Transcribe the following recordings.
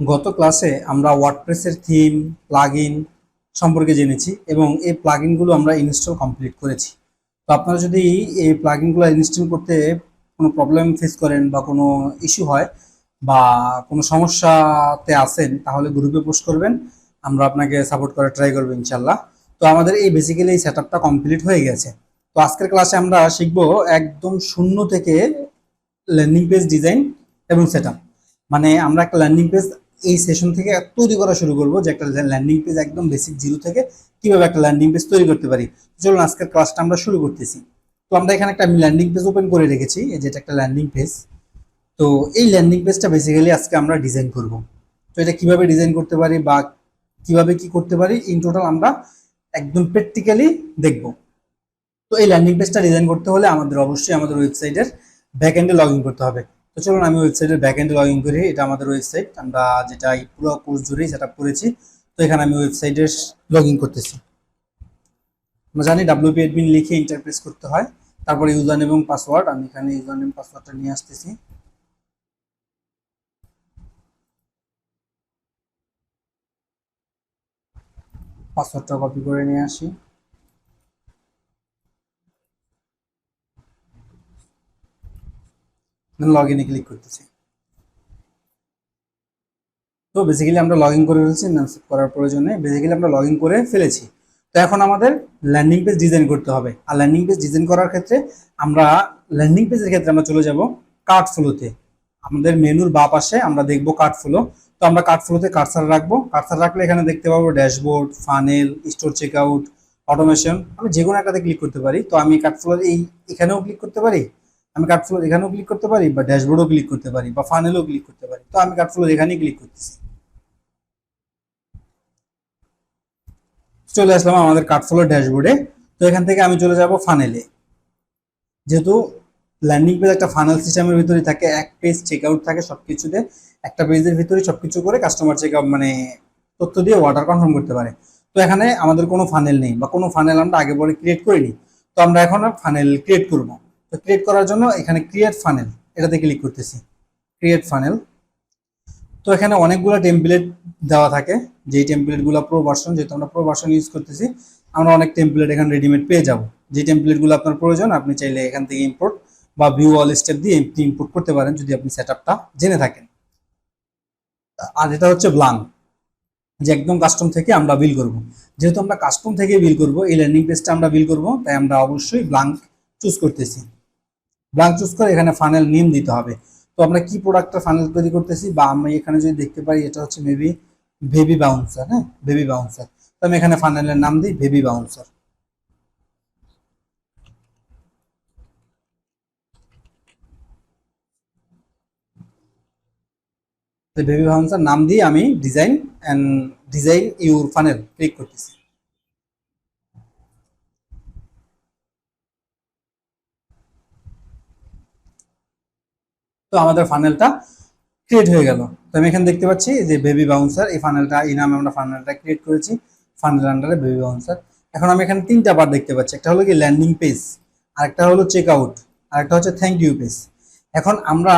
গত ক্লাসে আমরা ওয়ার্ডপ্রেসের থিম প্লাগইন সম্পর্কে জেনেছি এবং এই প্লাগইনগুলো আমরা ইনস্টল কমপ্লিট করেছি। তো আপনারা যদি এই প্লাগইনগুলো ইনস্টল করতে কোনো প্রবলেম ফেস করেন বা কোনো ইস্যু হয় বা কোনো সমস্যাতে আসেন, তাহলে গ্রুপে পোস্ট করবেন, আমরা আপনাকে সাপোর্ট করার ট্রাই করব ইনশাল্লাহ তো আমাদের এই বেসিক্যালি এই সেট কমপ্লিট হয়ে গেছে। তো আজকের ক্লাসে আমরা শিখব একদম শূন্য থেকে ল্যান্ডিং পেজ ডিজাইন এবং সেট মানে আমরা একটা ল্যান্ডিং পেজ এই সেশন থেকে তৈরি করা শুরু করব যে একটা ল্যান্ডিং পেজ একদম বেসিক জিরো থেকে কীভাবে একটা ল্যান্ডিং পেজ তৈরি করতে পারি। চলুন, আজকের ক্লাসটা আমরা শুরু করতেছি। তো আমরা এখানে একটা ল্যান্ডিং পেজ ওপেন করে রেখেছি, এই যেটা একটা ল্যান্ডিং পেজ তো এই ল্যান্ডিং পেজটা বেসিক্যালি আজকে আমরা ডিজাইন করব। তো এটা কীভাবে ডিজাইন করতে পারি বা কীভাবে কি করতে পারি ইন টোটাল আমরা একদম প্র্যাকটিক্যালি দেখব। তো এই ল্যান্ডিং পেজটা ডিজাইন করতে হলে আমাদের অবশ্যই আমাদের ওয়েবসাইটের ব্যাক এন্ডে লগ করতে হবে। চলুন, আমি ওয়েবসাইটের ব্যাক এন্ডে লগ ইন করি। এটা আমাদের ওয়েবসাইট আমরা যেটা এই পুরো কোর্স জুড়েই সেট আপ করেছি, তো এখানে আমি ওয়েবসাইটের লগ ইন করতেছি। আমরা জানি ডাব্লিউপি অ্যাডমিন লিখে ইন্টারপ্রেস করতে হয়। তারপরে ইউজার এবং পাসওয়ার্ড আমি এখানে ইউজার নেম পাসওয়ার্ডটা নিয়ে আসতেছি। পাসওয়ার্ডটা কপি করে নিয়ে আসি। লগ ইনে ক্লিক করতেছি। তো বেসিক্যালি আমরা লগ ইন করে ফেলছি সেভ করার প্রয়োজনে বেসিক্যালি আমরা লগ ইন করে ফেলেছি। তো এখন আমাদের ল্যান্ডিং পেজ ডিজাইন করতে হবে। আর ল্যান্ডিং পেজ ডিজাইন করার ক্ষেত্রে আমরা ল্যান্ডিং পেজের ক্ষেত্রে আমরা চলে যাব কার্ড ফ্লোতে আমাদের মেনুর বা পাশে আমরা দেখব কার্ড ফ্লো তো আমরা কার্ড ফ্লোতে কার্সার রাখব। কার্সার রাখলে এখানে দেখতে পাবো dashboard funnel store check out automation আমি যে কোনো একটাতে ক্লিক করতে পারি। তো আমি কার্ড ফ্লোর এই, এখানেও ক্লিক করতে পারি? আমি কার্ড ফ্লোর এখানেও ক্লিক করতে পারি বা ড্যাশবোর্ডও ক্লিক করতে পারি বা ফানেলও ক্লিক করতে পারি। তো আমি কার্ড ফ্লোর এখানেই ক্লিক করতেছি। চলে আসলাম আমাদের কার্ড ফ্লোর ড্যাশবোর্ডে তো এখান থেকে আমি চলে যাব ফানেলে যেহেতু ল্যান্ডিং পেজ একটা ফানেল সিস্টেমের ভিতরে থাকে, এক পেজ চেক আউট থাকে সবকিছুতে, একটা পেজের ভিতরে সবকিছু করে কাস্টমার চেক আউট মানে তথ্য দিয়ে অর্ডার কনফার্ম করতে পারে। তো এখানে আমাদের কোনো ফানেল নেই বা কোনো ফানেল আমরা আগে পরে ক্রিয়েট করিনি। তো আমরা এখন ফানেল ক্রিয়েট করব। তো ক্রিয়েট করার জন্য এখানে ক্রিয়েট ফানেল এটাতে ক্লিক করতেছি। ক্রিয়েট ফানেল তো এখানে অনেকগুলো টেমপ্লেট দেওয়া থাকে, যেই টেমপ্লেটগুলো প্রো ভার্সন যেহেতু আমরা প্রো ভার্সন ইউজ করতেছি, আমরা অনেক টেমপ্লেট এখানে রেডিমেড পেয়ে যাব। যে টেমপ্লেটগুলো আপনার প্রয়োজন, আপনি চাইলে এখান থেকে ইম্পোর্ট বা ভিউ অল স্টেপ দিয়ে ইম্পোর্ট করতে পারেন, যদি আপনি সেট জেনে থাকেন। আর এটা হচ্ছে ব্লাং যে একদম কাস্টম থেকে আমরা বিল করব। যেহেতু আমরা কাস্টম থেকে বিল করব, এই ল্যান্ডিং পেজটা আমরা বিল করব, তাই আমরা অবশ্যই ব্লাঙ্ক চুজ করতেছি। ব্লাঙ্ক চুজ করে এখানে ফানেল নেম দিতে হবে। তো আমরা কি প্রোডাক্টটা ফানেল তৈরি করতেছি বা আমি এখানে যদি দেখতে পারি এটা হচ্ছে মেবি বেবি বাউন্সার হ্যাঁ? বেবি বাউন্সার তো আমি এখানে ফানেলের নাম দিই বেবি বাউন্সার বেবি বাউন্সার নাম দিয়ে আমি design and design your funnel click করতেছি। তো আমাদের ফানেলটা ক্রিয়েট হয়ে গেল। তো আমি এখানে দেখতে পাচ্ছি যে বেবি বাউন্সার এই ফানেলটা এই নামে আমরা ফানেলটা ক্রিয়েট করেছি ফানেল আন্ডারে বেবি বাউন্সার এখন আমি এখানে তিনটা পার্ট দেখতে পাচ্ছি, একটা হলো কি ল্যান্ডিং পেজ আরেকটা হলো চেক আউট আরেকটা হচ্ছে থ্যাংক ইউ পেজ এখন আমরা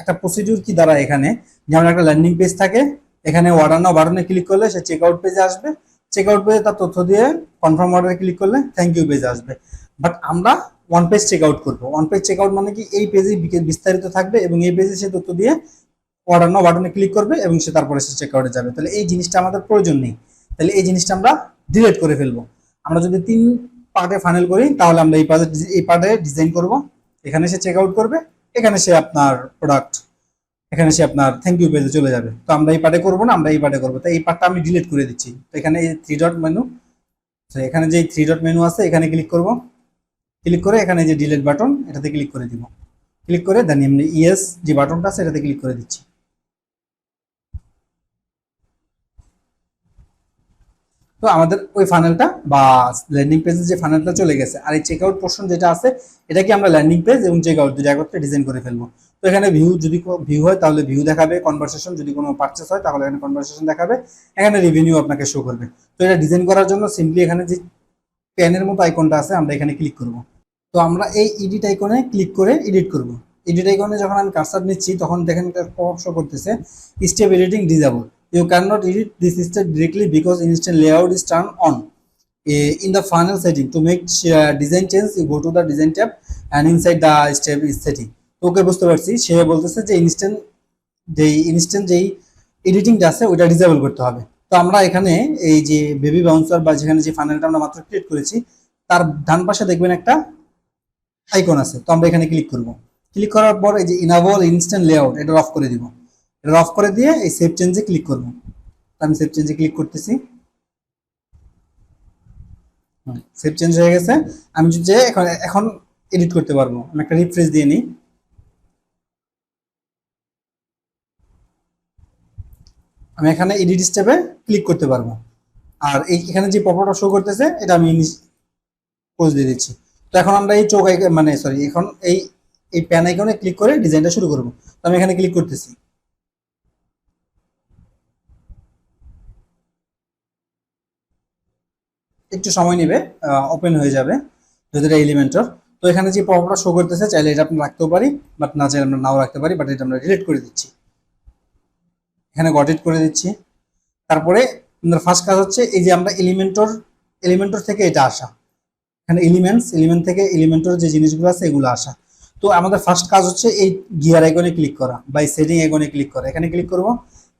একটা প্রসিডিউর কি দ্বারা এখানে? যেমন একটা ল্যান্ডিং পেজ থাকে, এখানে অর্ডার নাও বাটনে ক্লিক করলে সে চেক আউট পেজে আসবে। চেক আউট পেজে তার তথ্য দিয়ে কনফার্ম অর্ডারে ক্লিক করলে থ্যাংক ইউ পেজে আসবে। বাট আমরা ওয়ান পেজ চেক আউট করব। ওয়ান পেজ চেক আউট মানে কি? এই পেজে বিস্তারিত থাকবে এবং এই পেজে সে তথ্য দিয়ে অর্ডার নাও বাটনে ক্লিক করবে এবং সে তারপরে সে চেক আউটে যাবে। তাহলে এই জিনিসটা আমাদের প্রয়োজন নেই। তাহলে এই জিনিসটা আমরা ডিলিট করে ফেলব। আমরা যদি তিন পার্টে ফাইনাল করি, তাহলে আমরা এই পার্টে এই পার্টে ডিজাইন করব। এখানে সে চেক আউট করবে, এখানে সে আপনার প্রোডাক্ট এখানে সে আপনার থ্যাংক ইউ পেজে চলে যাবে। তো আমরা এই পার্টে করব না, আমরা এই পার্টে করব। তো এই পার্টটা আমি ডিলিট করে দিচ্ছি। তো এখানে এই থ্রি ডট মেনু তো এখানে যে থ্রি ডট মেনু আছে, এখানে ক্লিক করব। ক্লিক করে এখানে যে ডিলেট বাটন এটাতে ক্লিক করে দিব। ক্লিক করে দেন এমনি ইয়েস যে বাটনটা আছে, এটাতে ক্লিক করে দিচ্ছি। তো আমাদের ওই ফানেলটা বা ল্যান্ডিং পেজের যে ফানেলটা চলে গেছে, আর এই চেকআউট পোর্শন যেটা আছে, এটা কি আমরা ল্যান্ডিং পেজ এবং চেকআউট দুটো একত্রে ডিজাইন করে ফেলব? তো এখানে ভিউ যদি ভিউ হয়, তাহলে ভিউ দেখাবে কনভারসেশন যদি কোনো পারচেস হয়, তাহলে এখানে কনভারসেশন দেখাবে, এখানে রেভিনিউ আপনাকে শো করবে। তো এটা ডিজাইন করার জন্য সিম্পলি এখানে যে পেনের মতো আইকনটা আছে, আমরা এখানে ক্লিক করব। তো আমরা এই এডিট আইকনে ক্লিক করে এডিট করব। এডিট আইকনে যখন আমি কার্সার নিচ্ছি তখন দেখেন শো করতেছে step editing disable you can not edit this step directly because instant layout is turn on in the final setting to make uh, design change you go to the design tab and inside step is setting okay বুঝতে পারছি। সে বলতেছে যে instant যেই instant যেই এডিটিংটা আছে ওইটা disable করতে হবে। তো আমরা এখানে এই যে বেবি বাউন্সার বা যেখানে যে ফাইনালটা আমরা মাত্র ক্রিয়েট করেছি তার ডান পাশে দেখবেন একটা আইকন আছে, তো আমরা এখানে ক্লিক করব। ক্লিক করার পর এই যে ইনাবল ইনস্ট্যান্ট লেআউট এটা অফ করে দিব। এটা অফ করে দিয়ে এই সেভ চেঞ্জে ক্লিক করব। আমি সেভ চেঞ্জে ক্লিক করতেছি। সেভ চেঞ্জ হয়ে গেছে। আমি যে এখন এখন এডিট করতে পারব। আমি একটা রিফ্রেশ দিয়ে নিই। আমি এখানে এডিট স্টেপে ক্লিক করতে পারব। আর এখানে যে পপটা শো করতেছে, এটা আমি পোজ দিয়ে দিচ্ছি। তো এখন আমরা এই চোখ মানে সরি এখন এই এই প্যান আইকনে ক্লিক করে ডিজাইনটা শুরু করব। তো আমি এখানে ক্লিক করতেছি। একটু সময় নেবে ওপেন হয়ে যাবে এটা এলিমেন্টর তো এখানে যে পপটা শো করতেছে, চাইলে এটা আপনি রাখতেও পারি বাট না চাইলে আমরা নাও রাখতে পারি বাট এটা আমরা ডিলিট করে দিচ্ছি। এখানে গটেড করে দিচ্ছি। তারপরে ফার্স্ট কাজ হচ্ছে, এই যে আমরা এলিমেন্টর এলিমেন্টর থেকে এটা আসা। এখানে এলিমেন্টস এলিমেন্ট থেকে এলিমেন্টের যে জিনিসগুলো আছে, এগুলো আসা। তো আমাদের ফার্স্ট কাজ হচ্ছে এই গিয়ার আইকনে ক্লিক করা বা সেটিং আইকনে ক্লিক করা। এখানে ক্লিক করব।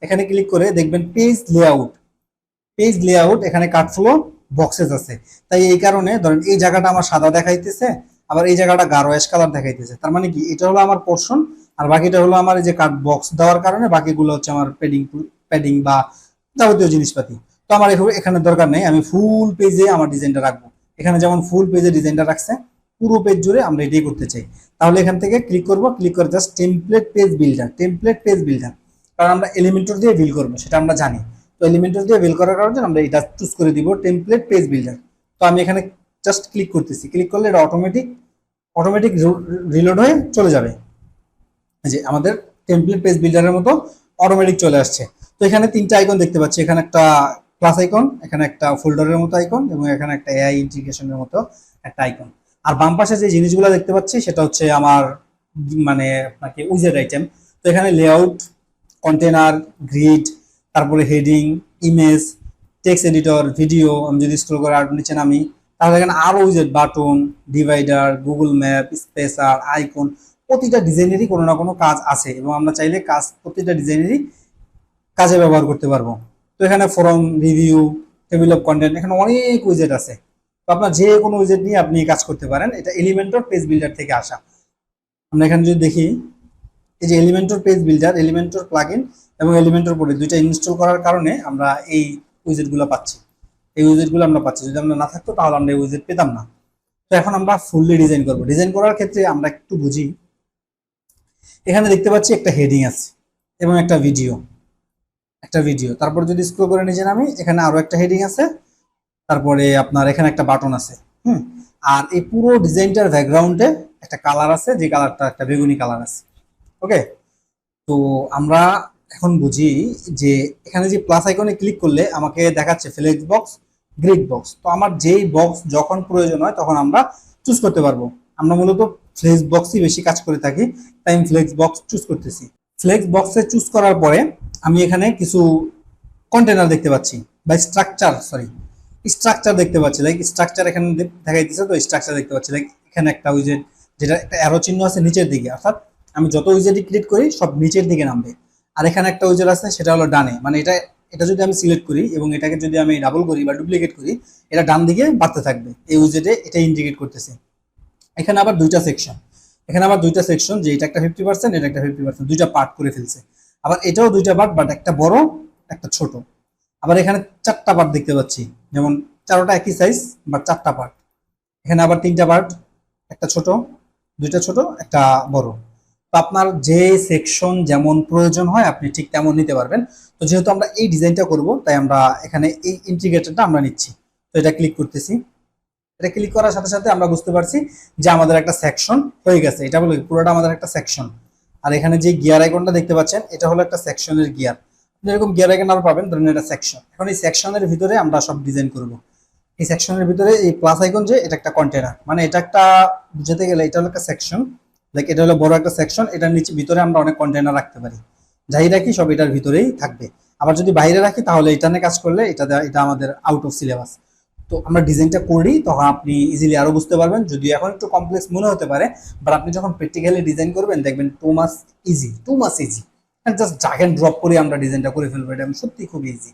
এখানে ক্লিক করে দেখবেন পেজ লেআউট পেজ লেআউট এখানে কাটফ্লো বক্সেস আছে। তাই এই কারণে ধরেন এই জায়গাটা আমার সাদা দেখাইতেছে, আবার এই জায়গাটা গাঢ় অ্যাশ কালার দেখাইতেছে। তার মানে কি? এটা হলো আমার পোর্শন আর বাকিটা হলো আমার এই যে কাট বক্স দেওয়ার কারণে বাকিগুলো হচ্ছে আমার প্যাডিং প্যাডিং বা যাবতীয় জিনিসপাতি। তো আমার এখানে দরকার নেই, আমি ফুল পেজে আমার ডিজাইনটা রাখব। এখানে যেমন ফুল পেজে ডিজাইনটা রাখছে, পুরো পেজ জুড়ে আমরা এটাই করতে চাই। তাহলে এখান থেকে ক্লিক করব ক্লিক করে just template page builder template page builder কারণ আমরা এলিমেন্টর দিয়ে বিল করব, সেটা আমরা জানি। তো এলিমেন্টর দিয়ে বিল করার কারণে আমরা এটা চুজ করে দিব টেমপ্লেট পেজ বিল্ডার তো আমি এখানে জাস্ট ক্লিক করতেছি। ক্লিক করলে এটা অটোমেটিক অটোমেটিক রিলোড হয়ে চলে যাবে। যে আমাদের টেমপ্লেট পেজ বিল্ডারের মতো অটোমেটিক চলে আসছে। তো এখানে তিনটা আইকন দেখতে পাচ্ছি। এখানে একটা ক্লাস আইকন এখানে একটা ফোল্ডারের মতো আইকন এবং এখানে একটা এআই ইন্টিগ্রেশনের মতো একটা আইকন আর বাম পাশে যে জিনিসগুলো দেখতে পাচ্ছি, সেটা হচ্ছে আমার মানে আপনাকে উইজেড আইটেম তো এখানে লেআউট কন্টেনার গ্রিড তারপরে heading image text editor video আমি যদি স্ক্রল করে আর নিচে নামি, তাহলে এখানে আরও উইজেড button divider Google map spacer icon প্রতিটা ডিজাইনেরই কোনো না কোনো কাজ আছে এবং আমরা চাইলে কাজ, প্রতিটা ডিজাইনেরই কাজে ব্যবহার করতে পারব। তো এখানে forum review table of content এখানে অনেক উইজেট আছে। তো আপনার যে কোনো উইজেট নিয়ে আপনি কাজ করতে পারেন, এটা এলিমেন্টর পেজ বিল্ডার থেকে আসা। আমরা এখানে যদি দেখি, এই যে Elementor page builder Elementor plugin এবং এলিমেন্টর পরে দুইটা ইনস্টল করার কারণে আমরা এই উইজেটগুলো পাচ্ছি। এই উইজেটগুলো আমরা পাচ্ছি। যদি আমরা না থাকতো, তাহলে আমরা এই উইজেট পেতাম না। তো এখন আমরা ফুললি ডিজাইন করব। ডিজাইন করার ক্ষেত্রে আমরা একটু বুঝি। এখানে দেখতে পাচ্ছি একটা হেডিং আছে এবং একটা ভিডিও একটা ভিডিও তারপর যদি স্ক্রল করে নিচে নামি, এখানে আরও একটা হেডিং আছে। তারপরে আপনার এখানে একটা বাটন আছে, হুম? আর এই পুরো ডিজাইনটার ব্যাকগ্রাউন্ডে একটা কালার আছে, যে কালারটা একটা বেগুনি কালার আছে ওকে তো আমরা এখন বুঝি যে এখানে যে প্লাস আইকনে ক্লিক করলে আমাকে দেখাচ্ছে ফ্লেক্স বক্স গ্রিড বক্স তো আমার যেই বক্স যখন প্রয়োজন হয়, তখন আমরা চুজ করতে পারব। আমরা মূলত ফ্লেক্স বক্সই বেশি কাজ করে থাকি, তাই আমি ফ্লেক্স বক্স চুজ করতেছি। ফ্লেক্স বক্সে চুজ করার পরে আমি এখানে কিছু কন্টেনার দেখতে পাচ্ছি, বা স্ট্রাকচার সরি স্ট্রাকচার দেখতে পাচ্ছি। লাইক স্ট্রাকচার এখানে দে- দেখাইতেছে তো স্ট্রাকচার দেখতে পাচ্ছি। লাইক এখানে একটা উইজেট যেটা একটা অ্যারো চিহ্ন আছে নিচের দিকে, অর্থাৎ আমি যত উইজেটই ক্লিক করি, সব নিচের দিকে নামবে। আর এখানে একটা উইজেট আছে, সেটা হলো ডানে। মানে এটা এটা যদি আমি সিলেক্ট করি এবং এটাকে যদি আমি ডাবল করি বা ডুপ্লিকেট করি, এটা ডান দিকে বাড়তে থাকবে। এই উইজেটে এটা ইন্ডিকেট করতেছে। এখানে আবার দুইটা সেকশন এখানে আবার দুইটা সেকশন যে এটা একটা ফিফটি পার্সেন্ট এটা একটা ফিফটি পার্সেন্ট দুইটা পার্ট করে ফেলছে। আবার এটাও দুইটা পার্ট বাট একটা বড়, একটা ছোট। আবার এখানে চারটা পার্ট দেখতে পাচ্ছি। যেমন চারোটা একই সাইজ বাট চারটা পার্ট এখানে আবার তিনটা পার্ট একটা ছোট, দুইটা ছোট, একটা বড়। তো আপনার যে সেকশন যেমন প্রয়োজন হয়, আপনি ঠিক তেমন নিতে পারবেন। তো যেহেতু আমরা এই ডিজাইনটা করব, তাই আমরা এখানে এই ইন্টিগ্রেটরটা আমরা নিচ্ছি। তো এটা ক্লিক করতেছি। এটা ক্লিক করার সাথে সাথে আমরা বুঝতে পারছি যে আমাদের একটা সেকশন হয়ে গেছে। এটা বলে পুরোটা আমাদের একটা সেকশন আর এখানে যে গিয়ার আইকনটা দেখতে পাচ্ছেন, এটা হলো একটা সেকশনের গিয়ার এরকম গিয়ার আইকন আরও পাবেন, ধরেন এটা সেকশন এখন এই সেকশনের ভিতরে আমরা সব ডিজাইন করব। এই সেকশনের ভিতরে এই প্লাস আইকন যে, এটা একটা কন্টেনার মানে এটা একটা, বুঝাতে গেলে এটা হলো একটা সেকশন লাইক এটা হলো বড় একটা সেকশন এটার নিচে, ভিতরে আমরা অনেক কন্টেনার রাখতে পারি। যাই রাখি, সব এটার ভিতরেই থাকবে। আবার যদি বাইরে রাখি, তাহলে এটা নিয়ে কাজ করলে এটা এটা আমাদের আউট অফ সিলেবাস তো আমরা ডিজাইনটা করি, তখন আপনি ইজিলি আরও বুঝতে পারবেন। যদি এখন একটু কমপ্লেক্স মনে হতে পারে বাট আপনি যখন প্র্যাকটিক্যালি ডিজাইন করবেন, দেখবেন too much easy too much easy just drag and drop করে আমরা ডিজাইনটা করে ফেলব, এটা সত্যি খুব ইজি